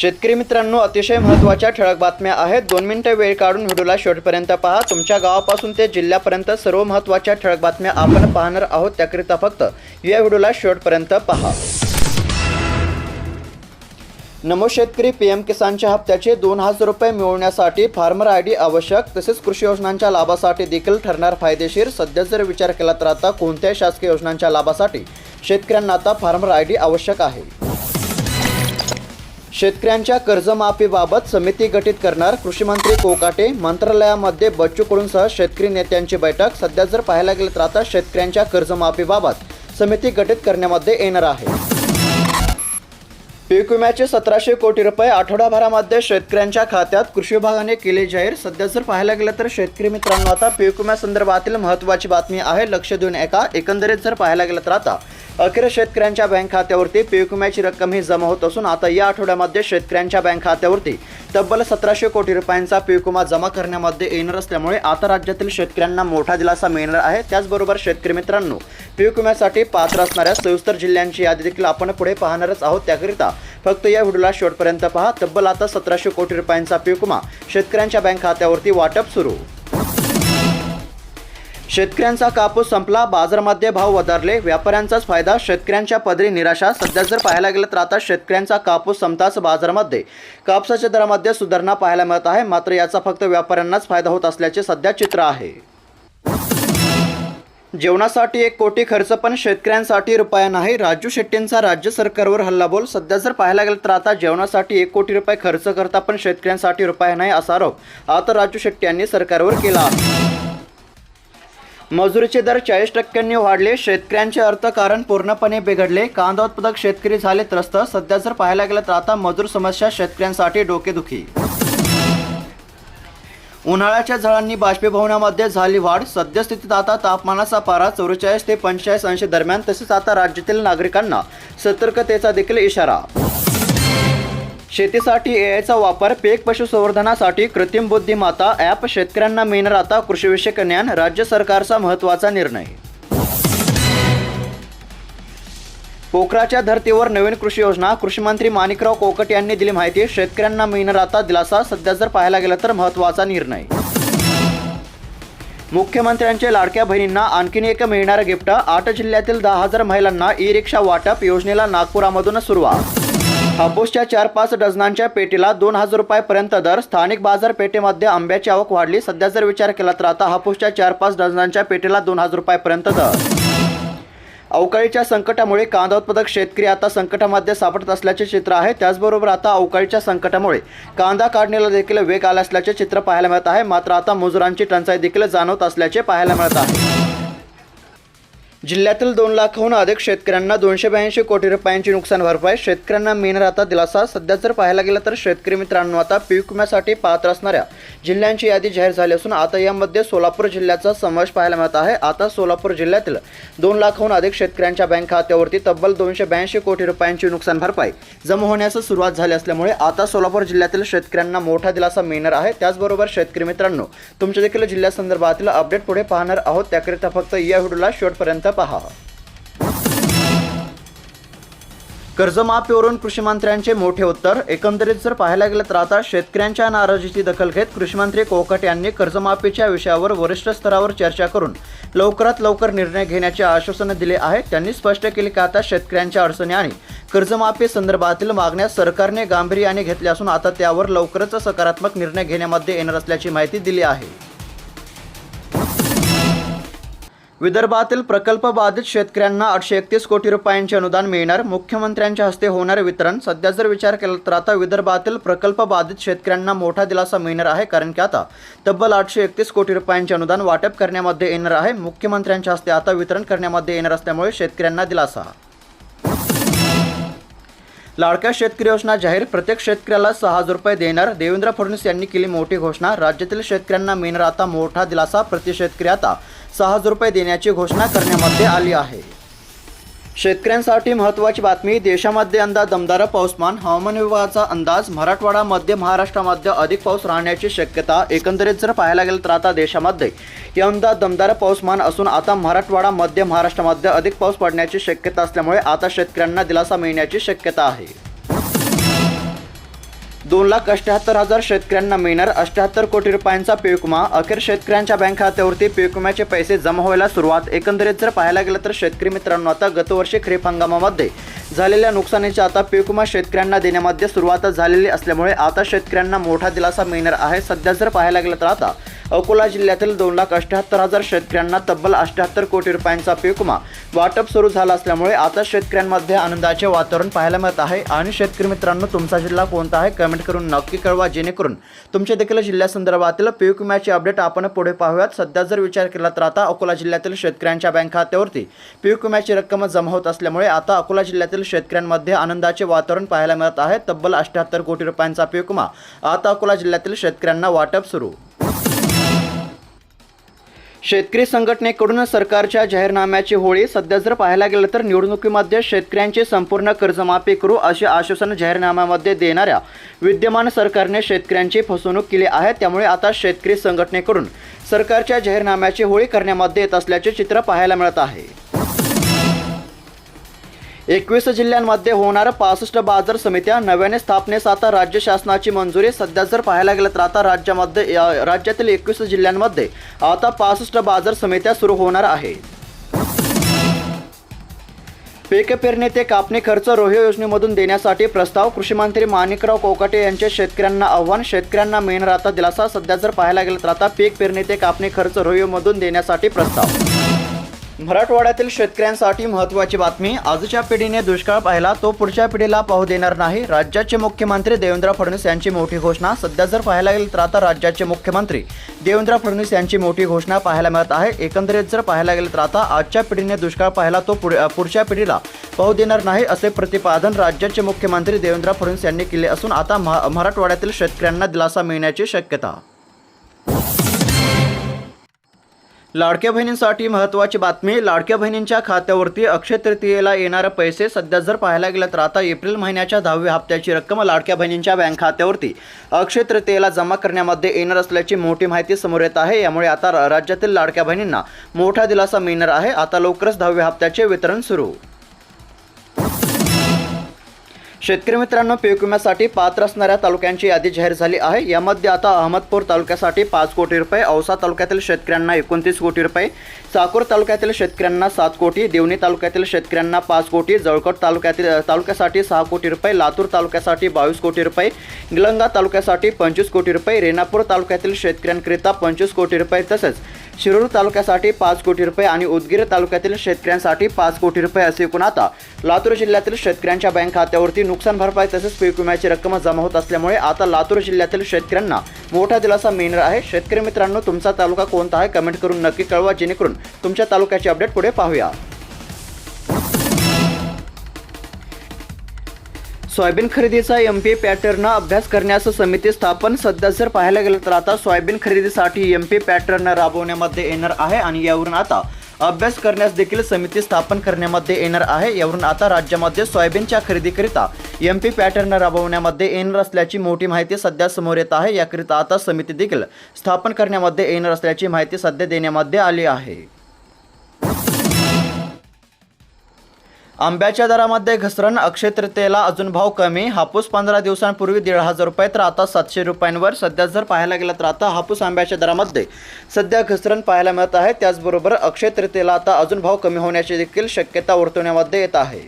शेतकरी मित्रांनो अतिशय महत्त्वाच्या ठळक बातम्या आहेत. दोन मिनिटं वेळ काढून व्हिडिओला शेवटपर्यंत पहा. तुमच्या गावापासून ते जिल्ह्यापर्यंत सर्व महत्त्वाच्या ठळक बातम्या आपण पाहणार आहोत. त्याकरिता फक्त या व्हिडिओला शेवटपर्यंत पहा. नमो शेतकरी पी एम किसानच्या हप्त्याचे दोन हजार रुपये मिळवण्यासाठी फार्मर आय डी आवश्यक तसेच कृषी योजनांच्या लाभासाठी देखील ठरणार फायदेशीर. सध्या जर विचार केला तर आता कोणत्याही शासकीय योजनांच्या लाभासाठी शेतकऱ्यांना आता फार्मर आय डी आवश्यक आहे. शेतकऱ्यांच्या कर्जमाफीबाबत समिती गठीत करणार कृषीमंत्री कोकाटे. मंत्रालयामध्ये बच्चू कडूंसह शेतकरी नेत्यांची बैठक. सध्या जर पाहायला गेलं तर आता शेतकऱ्यांच्या कर्जमाफीबाबत समिती गठीत करण्यामध्ये येणार आहे. पीक विम्याचे सतराशे कोटी रुपये आठवडाभरामध्ये शेतकऱ्यांच्या खात्यात कृषी विभागाने केले जाहीर. सध्या जर पाहायला गेलं तर शेतकरी मित्रांनो आता पीक विम्यासंदर्भातील महत्त्वाची बातमी आहे. लक्ष देऊन एका एकंदरीत जर पाहायला गेलं तर आता अखेर शेतकऱ्यांच्या बँक खात्यावरती पीक विम्याची रक्कम ही जमा होत असून आता या आठवड्यामध्ये शेतकऱ्यांच्या बँक खात्यावरती तब्बल सतराशे कोटी रुपयांचा पीक विमा जमा करण्यामध्ये येणार असल्यामुळे आता राज्यातील शेतकऱ्यांना मोठा दिलासा मिळणार आहे. त्याचबरोबर शेतकरी मित्रांनो पीक विम्यासाठी पात्र असणाऱ्या सविस्तर जिल्ह्यांची यादी देखील आपण पुढे पाहणारच आहोत. त्याकरिता फक्त या व्हिडिओला शेवटपर्यंत पहा. तब्बल आता सतराशे कोटी रुपयांचा पीक विमा शेतकऱ्यांच्या बँक खात्यावरती वाटप सुरू. शेतकऱ्यांचा कापूस संपला बाजारामध्ये भाव वधारले. व्यापाऱ्यांचाच फायदा शेतकऱ्यांच्या पदरी निराशा. सध्या जर पाहायला गेलं तर आता शेतकऱ्यांचा कापूस संपताच बाजारामध्ये कापसाच्या दरामध्ये सुधारणा पाहायला मिळत आहे. मात्र याचा फक्त व्यापाऱ्यांनाच फायदा होत असल्याचे सध्या चित्र आहे. जेवणासाठी एक कोटी खर्च पण शेतकऱ्यांसाठी रुपया नाही. राजू शेट्टींचा राज्य सरकारवर हल्लाबोल. सध्या जर पाहायला गेलं तर आता जेवणासाठी एक कोटी रुपये खर्च करता पण शेतकऱ्यांसाठी रुपया नाही असा आरोप आता राजू शेट्टी यांनी सरकारवर केला. मजुरीचे दर चाळीस टक्क्यांनी वाढले. शेतकऱ्यांचे अर्थकारण पूर्णपणे बिघडले. कांदा उत्पादक शेतकरी झाले त्रस्त. सध्या जर पाहायला गेलं तर आता मजूर समस्या शेतकऱ्यांसाठी डोकेदुखी. उन्हाळ्याच्या झळांनी बाष्पीभवनामध्ये झाली वाढ. सद्यस्थितीत आता तापमानाचा पारा चौवेचाळीस ते पंचेचाळीस अंश दरम्यान. तसेच आता राज्यातील नागरिकांना सतर्कतेचा देखील इशारा. शेतीसाठी एआयचा वापर पीक पशुसंवर्धनासाठी कृत्रिम बुद्धिमत्ता ॲप. शेतकऱ्यांना मिळणार आता कृषीविषयक ज्ञान. राज्य सरकारचा महत्त्वाचा निर्णय. पोखराच्या धर्तीवर नवीन कृषी योजना. कृषी मंत्री माणिकराव कोकट यांनी दिली माहिती. शेतकऱ्यांना मिळणार आता दिलासा सध्या जर पाहायला गेलं तर महत्त्वाचा निर्णय. मुख्यमंत्र्यांच्या लाडक्या बहिणींना आणखीन एक मिळणारं गिफ्ट. आठ जिल्ह्यातील दहा हजार महिलांना ई रिक्षा वाटप योजनेला नागपुरामधून सुरुवात. हापूसच्या चार पाच डझनांच्या पेटीला दोन हजार रुपयापर्यंत दर. स्थानिक बाजारपेठेमध्ये आंब्याची आवक वाढली. सध्या जर विचार केला तर आता हापूसच्या चार पाच डझनांच्या पेटीला दोन हजार रुपयापर्यंत दर. अवकाळीच्या संकटामुळे कांदा उत्पादक शेतकरी आता संकटामध्ये सापडत असल्याचे चित्र आहे. त्याचबरोबर आता अवकाळीच्या संकटामुळे कांदा काढणीला देखील वेग आला असल्याचे चित्र पाहायला मिळत आहे. मात्र आता मजुरांची टंचाई देखील जाणवत असल्याचे पाहायला मिळत आहे. जिल्ह्यातील दोन लाखाहून अधिक शेतकऱ्यांना दोनशे ब्याऐंशी कोटी रुपयांची नुकसान भरपाई. शेतकऱ्यांना मिळणार आता दिलासा. सध्या जर पाहायला गेलं तर शेतकरी मित्रांनो आता पीक विम्यासाठी पात्र असणाऱ्या जिल्ह्यांची यादी जाहीर झाली असून आता यामध्ये सोलापूर जिल्ह्याचा समावेश पाहायला मिळत आहे. आता सोलापूर जिल्ह्यातील दोन लाखाहून अधिक शेतकऱ्यांच्या बँक खात्यावरती तब्बल दोनशे ब्याऐंशी कोटी रुपयांची नुकसान भरपाई जमा होण्यास सुरुवात झाली असल्यामुळे आता सोलापूर जिल्ह्यातील शेतकऱ्यांना मोठा दिलासा मिळणार आहे. त्याचबरोबर शेतकरी मित्रांनो तुमच्या देखील जिल्ह्यासंदर्भातील अपडेट पुढे पाहणार आहोत. त्याकरिता फक्त या व्हिडिओला शेवटपर्यंत पहा. कर्जमाफीवरून कृषी मंत्र्यांचे मोठे उत्तर. एकंदरीत जर पाहायला गेलं तर आता शेतकऱ्यांच्या नाराजीची दखल घेत कृषीमंत्री कोकट यांनी कर्जमाफीच्या विषयावर वरिष्ठ स्तरावर चर्चा करून लवकरात लवकर निर्णय घेण्याचे आश्वासन दिले आहे त्यांनी स्पष्ट केले की आता शेतकऱ्यांच्या अडचणी आणि कर्जमाफी संदर्भातील मागण्या सरकारने गांभीर्याने घेतल्या असून आता त्यावर लवकरच सकारात्मक निर्णय घेण्यामध्ये येणार असल्याची माहिती दिली आहे. विदर्भातील प्रकल्प बाधित शेतकऱ्यांना आठशे एकतीस कोटी रुपयांचे अनुदान मिळणार. मुख्यमंत्र्यांच्या हस्ते होणारे वितरण. सध्या जर विचार केला तर आता विदर्भातील प्रकल्प बाधित शेतकऱ्यांना मोठा दिलासा मिळणार आहे कारण की आता तब्बल आठशे एकतीस कोटी रुपयांचे अनुदान वाटप करण्यामध्ये येणार आहे. मुख्यमंत्र्यांच्या हस्ते आता वितरण करण्यामध्ये येणार असल्यामुळे शेतकऱ्यांना दिलासा. लाडक्या शेतकरी योजना जाहीर. प्रत्येक शेतकऱ्याला सहा हजार रुपये देणार. देवेंद्र फडणवीस यांनी केली मोठी घोषणा. राज्यातील शेतकऱ्यांना मिळणार आता मोठा दिलासा. प्रति शेतकरी आता सहा हजार रुपये देण्याची घोषणा करण्यामध्ये आली आहे. शेतकऱ्यांसाठी महत्त्वाची बातमी देशामध्ये यंदा दमदार पाऊसमान हवामान विभागाचा अंदाज मराठवाडा मध्य महाराष्ट्रामध्ये अधिक पाऊस राहण्याची शक्यता एकंदरीत जर पाहायला गेलं तर आता देशामध्ये यंदा दमदार पाऊसमान असून आता मराठवाडा मध्य महाराष्ट्रामध्ये अधिक पाऊस पडण्याची शक्यता असल्यामुळे आता शेतकऱ्यांना दिलासा मिळण्याची शक्यता आहे. दोन लाख अठ्याहत्तर हजार शेतकऱ्यांना मिळणार अठ्याहत्तर कोटी रुपयांचा पीक विमा. अखेर शेतकऱ्यांच्या बँक खात्यावरती पीक विम्याचे पैसे जमा व्हायला सुरुवात. एकंदरीत जर पाहायला गेलं तर शेतकरी मित्रांनो आता गतवर्षी खरीप हंगामामध्ये झालेल्या नुकसानीची आता पीक विमा शेतकऱ्यांना देण्यामध्ये सुरुवात झालेली असल्यामुळे आता शेतकऱ्यांना मोठा दिलासा मिळणार आहे. सध्या जर पाहायला गेलं तर आता अकोला जिल्ह्यातील दोन लाख अठ्याहत्तर हजार शेतकऱ्यांना तब्बल अठ्याहत्तर कोटी रुपयांचा पीक विमा वाटप सुरू झाला असल्यामुळे आता शेतकऱ्यांमध्ये आनंदाचे वातावरण पाहायला मिळत आहे. आणि शेतकरी मित्रांनो तुमचा जिल्हा कोणता आहे? कमेंट करून नक्की कळवा. जेणेकरून तुमच्या देखील जिल्ह्यासंदर्भातील पीक विम्याची अपडेट आपण पुढे पाहूयात. सध्या जर विचार केला तर आता अकोला जिल्ह्यातील शेतकऱ्यांच्या बँक खात्यावरती पीक विम्याची रक्कम जमा होत असल्यामुळे आता अकोला जिल्ह्यातील शेतकऱ्यांमध्ये आनंदाचे वातावरण पाहायला मिळत आहे. तब्बल अठ्याहत्तर कोटी रुपयांचा पीक विमा आता अकोला जिल्ह्यातील शेतकऱ्यांना वाटप सुरू. शेतकरी संघटनेकडून सरकारच्या जाहीरनाम्याची होळी सध्या जर पाहायला गेलं तर निवडणुकीमध्ये शेतकऱ्यांची संपूर्ण कर्जमाफी करू असे आश्वासन जाहीरनाम्यामध्ये देणाऱ्या विद्यमान सरकारने शेतकऱ्यांची फसवणूक केली आहे. त्यामुळे आता शेतकरी संघटनेकडून सरकारच्या जाहीरनाम्याची होळी करण्यामध्ये येत असल्याचे चित्र पाहायला मिळत आहे. एकवीस जिल्ह्यांमध्ये होणार पासष्ट बाजार समित्या नव्याने स्थापनेस आता राज्य शासनाची मंजुरी. सध्या जर पाहायला गेलं तर आता राज्यामध्ये या- राज्यातील एकवीस जिल्ह्यांमध्ये आता पासष्ट बाजार समित्या सुरू होणार आहे. पीक पेरणी ते कापणी खर्च रोह्यो योजनेमधून देण्यासाठी प्रस्ताव. कृषीमंत्री माणिकराव कोकाटे यांचे शेतकऱ्यांना आव्हान. शेतकऱ्यांना मिळणार आता दिलासा. सध्या जर पाहायला गेलं तर आता पीक पेरणी ते कापणी खर्च रोह्योमधून देण्यासाठी प्रस्ताव. मराठवाड्यातील शेतकऱ्यांसाठी महत्त्वाची बातमी आजच्या पिढीने दुष्काळ पाहिला तो पुढच्या पिढीला पाहू देणार नाही. राज्याचे मुख्यमंत्री देवेंद्र फडणवीस यांची मोठी घोषणा सध्या जर पाहायला गेलं तर आता राज्याचे मुख्यमंत्री देवेंद्र फडणवीस यांची मोठी घोषणा पाहायला मिळत आहे. एकंदरीत जर पाहायला गेलं तर आता आजच्या पिढीने दुष्काळ पाहिला तो पुढच्या पिढीला पाहू देणार नाही असे प्रतिपादन राज्याचे मुख्यमंत्री देवेंद्र फडणवीस यांनी केले असून आता महा- मराठवाड्यातील शेतकऱ्यांना दिलासा मिळण्याची शक्यता. लाडक्या बहिणींसाठी महत्त्वाची बातमी लाडक्या बहिणींच्या खात्यावरती अक्षय तृतीयेला येणारे पैसे सध्या जर पाहायला गेलं तर आता एप्रिल महिन्याच्या दहाव्या हप्त्याची रक्कम लाडक्या बहिणींच्या बँक खात्यावरती अक्षय तृतीयेला जमा करण्यामध्ये येणार असल्याची मोठी माहिती समोर येत आहे. यामुळे आता राज्यातील लाडक्या बहिणींना मोठा दिलासा मिळणार आहे. आता लवकरच दहाव्या हप्त्याचे वितरण सुरू. शेतकरी मित्रांनो पीक विम्यासाठी पात्र असणाऱ्या तालुक्यांची यादी जाहीर झाली आहे. यामध्ये आता अहमदपूर तालुक्यासाठी पाच कोटी रुपये औसा तालुक्यातील शेतकऱ्यांना एकोणतीस कोटी रुपये चाकूर तालुक्यातील शेतकऱ्यांना सात कोटी देवणी तालुक्यातील शेतकऱ्यांना पाच कोटी जळकोट तालुक्यातील तालुक्यासाठी सहा कोटी रुपये लातूर तालुक्यासाठी बावीस कोटी रुपये निलंगा तालुक्यासाठी पंचवीस कोटी रुपये रेणापूर तालुक्यातील शेतकऱ्यांकरिता पंचवीस कोटी रुपये तसेच शिरूर तालुक्यासाठी पाच कोटी रुपये आणि उदगीर तालुक्यातील शेतकऱ्यांसाठी पाच कोटी रुपये असे एकूण आता लातूर जिल्ह्यातील शेतकऱ्यांच्या बँक खात्यावरती नुकसान भरपाई तसेच पीक विम्याची रक्कम जमा होत असल्यामुळे आता लातूर जिल्ह्यातील शेतकऱ्यांना मोठा दिलासा मिळणार आहे. शेतकरी मित्रांनो तुमचा तालुका कोणता आहे? कमेंट करून नक्की कळवा जेणेकरून तुमच्या तालुक्याची अपडेट पुढे पाहूया. सोयाबीन खरेदीचा एम पी पॅटर्न अभ्यास करण्यास समिती स्थापन सध्या जर पाहायला गेलं तर आता सोयाबीन खरेदीसाठी एम पी पॅटर्न राबवण्यामध्ये येणार आहे आणि यावरून आता अभ्यास करण्यास देखील समिती स्थापन करण्यामध्ये येणार आहे. यावरून आता राज्यामध्ये सोयाबीनच्या खरेदीकरिता एम पी पॅटर्न राबवण्यामध्ये येणार असल्याची मोठी माहिती सध्या समोर येत आहे. याकरिता आता समिती देखील स्थापन करण्यामध्ये येणार असल्याची माहिती सध्या देण्यामध्ये आली आहे. आंब्याच्या दरामध्ये घसरण अक्षय तृतीयेला अजून भाव कमी. हापूस पंधरा दिवसांपूर्वी दीड हजार रुपये तर आता सातशे रुपयांवर. सध्या जर पाहायला गेलं तर आता हापूस आंब्याच्या दरामध्ये सध्या घसरण पाहायला मिळत आहे. त्याचबरोबर अक्षय तृतीयेला आता अजून भाव कमी होण्याची देखील शक्यता वर्तवण्यामध्ये येत आहे.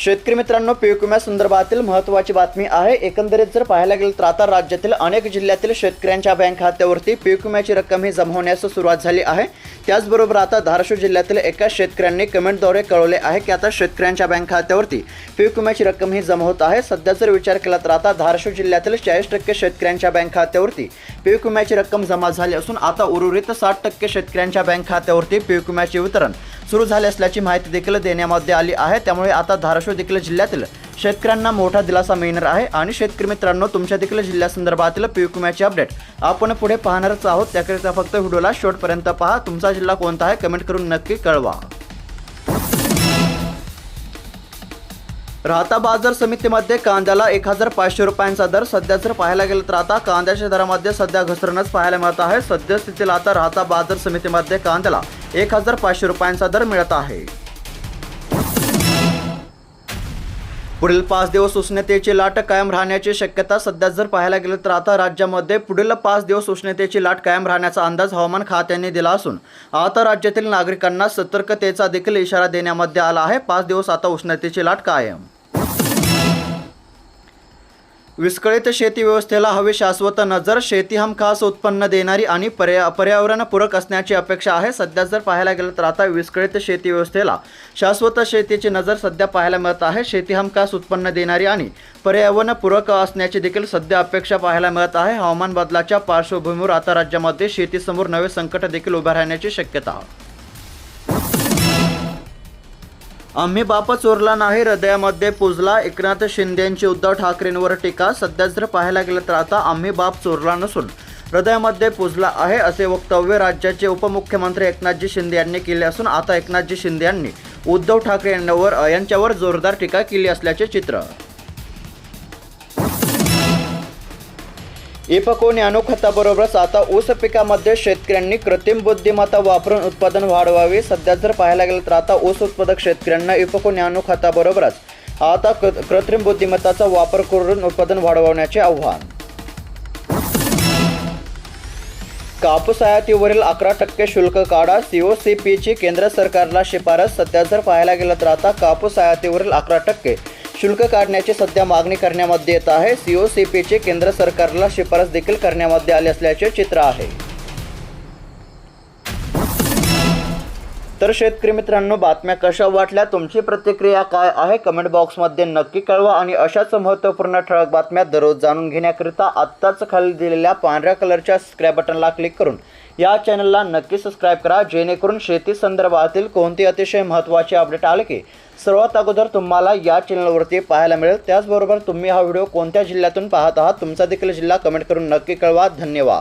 शेतकरी मित्रांनो पीक विम्यासंदर्भातील महत्त्वाची बातमी आहे. एकंदरीत जर पाहायला गेलं तर आता राज्यातील अनेक जिल्ह्यातील शेतकऱ्यांच्या बँक खात्यावरती पीक विम्याची रक्कम ही जमा होण्यास सुरुवात झाली आहे. त्याचबरोबर आता धाराशिव जिल्ह्यातील एका शेतकऱ्यांनी कमेंटद्वारे कळवले आहे की आता शेतकऱ्यांच्या बँक खात्यावरती पीक विम्याची रक्कम ही जमा होत आहे. सध्या जर विचार केला तर आता धाराशिव जिल्ह्यातील चाळीस टक्के शेतकऱ्यांच्या बँक खात्यावरती पीक विम्याची रक्कम जमा झाली असून आता उर्वरित साठ टक्के शेतकऱ्यांच्या बँक खात्यावरती पीक विम्याचे वितरण सुरू झाले असल्याची माहिती देखील देण्यामध्ये आली आहे. त्यामुळे आता धाराशिव देखील जिल्ह्यातील शेतकऱ्यांना मोठा दिलासा मिळणार आहे. आणि शेतकरी मित्रांनो तुमच्या देखील जिल्ह्यासंदर्भातील पीक विम्याची अपडेट आपण पुढे पाहणारच आहोत. त्याकरिता फक्त व्हिडिओला शेवटपर्यंत पहा. तुमचा जिल्हा कोणता आहे? कमेंट करून नक्की कळवा. राहता बाजार समितीमध्ये कांद्याला एक हजार पाचशे रुपयांचा दर. सध्या जर पाहायला गेलं तर आता कांद्याच्या दरामध्ये सध्या घसरणच पाहायला मिळत आहे. सद्यस्थितीला आता राहता बाजार समितीमध्ये कांद्याला एक हजार पाचशे रुपयांचा दर मिळत आहे. पुढील पाच दिवस उष्णतेची लाट कायम राहण्याची शक्यता सध्या जर पाहायला गेलं तर आता राज्यामध्ये पुढील पाच दिवस उष्णतेची लाट कायम राहण्याचा अंदाज हवामान खात्याने दिला असून आता राज्यातील नागरिकांना सतर्कतेचा देखील इशारा देण्यामध्ये आला आहे. पाच दिवस आता उष्णतेची लाट कायम. विस्कळीत शेती व्यवस्थेला हवी शाश्वत नजर शेती हमखास उत्पन्न देणारी आणि पर्या पर्यावरणपूरक असण्याची अपेक्षा आहे. सध्या जर पाहायला गेलं तर आता विस्कळीत शेती व्यवस्थेला शाश्वत शेतीची नजर सध्या पाहायला मिळत आहे. शेती हमखास उत्पन्न देणारी आणि पर्यावरणपूरक असण्याची देखील सध्या अपेक्षा पाहायला मिळत आहे. हवामान बदलाच्या पार्श्वभूमीवर आता राज्यामध्ये शेतीसमोर नवे संकट देखील उभे राहण्याची शक्यता आम्ही बाप चोरला नाही हृदयामध्ये पुजला. एकनाथ शिंदेंची उद्धव ठाकरेंवर टीका. सध्या जर पाहायला गेलं तर आता आम्ही बाप चोरला नसून हृदयामध्ये पुजला आहे असे वक्तव्य राज्याचे उपमुख्यमंत्री एकनाथजी शिंदे यांनी केले असून आता एकनाथजी शिंदे यांनी उद्धव ठाकरे यांच्यावर यांच्यावर जोरदार टीका केली असल्याचे चित्र. इफको नॅनो खताबरोबरच आता ऊस पिकामध्ये शेतकऱ्यांनी कृत्रिम बुद्धिमत्ता वापरून उत्पादन वाढवावे. सध्या जर पाहायला गेलं तर आता ऊस उत्पादक शेतकऱ्यांना इफको नॅनो खताबरोबरच आता कृत्रिम बुद्धिमत्ताचा वापर करून उत्पादन वाढवण्याचे आव्हान. कापूस आयातीवरील अकरा टक्के शुल्क काढा. पीची केंद्र सरकारला शिफारस. सध्या जर पाहायला गेलं तर आता कापूस आयातीवरील अकरा टक्के शुल्क काढण्याची सध्या मागणी करण्यामध्ये येत आहे. सीओ सी पीचे केंद्र सरकारला शिफारस देखील करण्यामध्ये आली असल्याचे चित्र आहे. तर शेतकरी मित्रांनो बातम्या कशा वाटल्या? तुमची प्रतिक्रिया काय आहे? कमेंट बॉक्समध्ये नक्की कळवा आणि अशाच महत्त्वपूर्ण ठळक बातम्या दररोज जाणून घेण्याकरिता आत्ताच खाली दिलेल्या पांढऱ्या कलरच्या स्क्रॅब बटनला क्लिक करून या चॅनलला नक्की सबस्क्राईब करा जेणेकरून शेती संदर्भातील कोणती अतिशय महत्त्वाचे अपडेट आले की सर्वात अगोदर तुम्हाला या चॅनलवरती पाहायला मिळेल. त्याचबरोबर तुम्ही हा व्हिडिओ कोणत्या जिल्ह्यातून पाहत आहात तुमचा देखील जिल्हा कमेंट करून नक्की कळवा. धन्यवाद.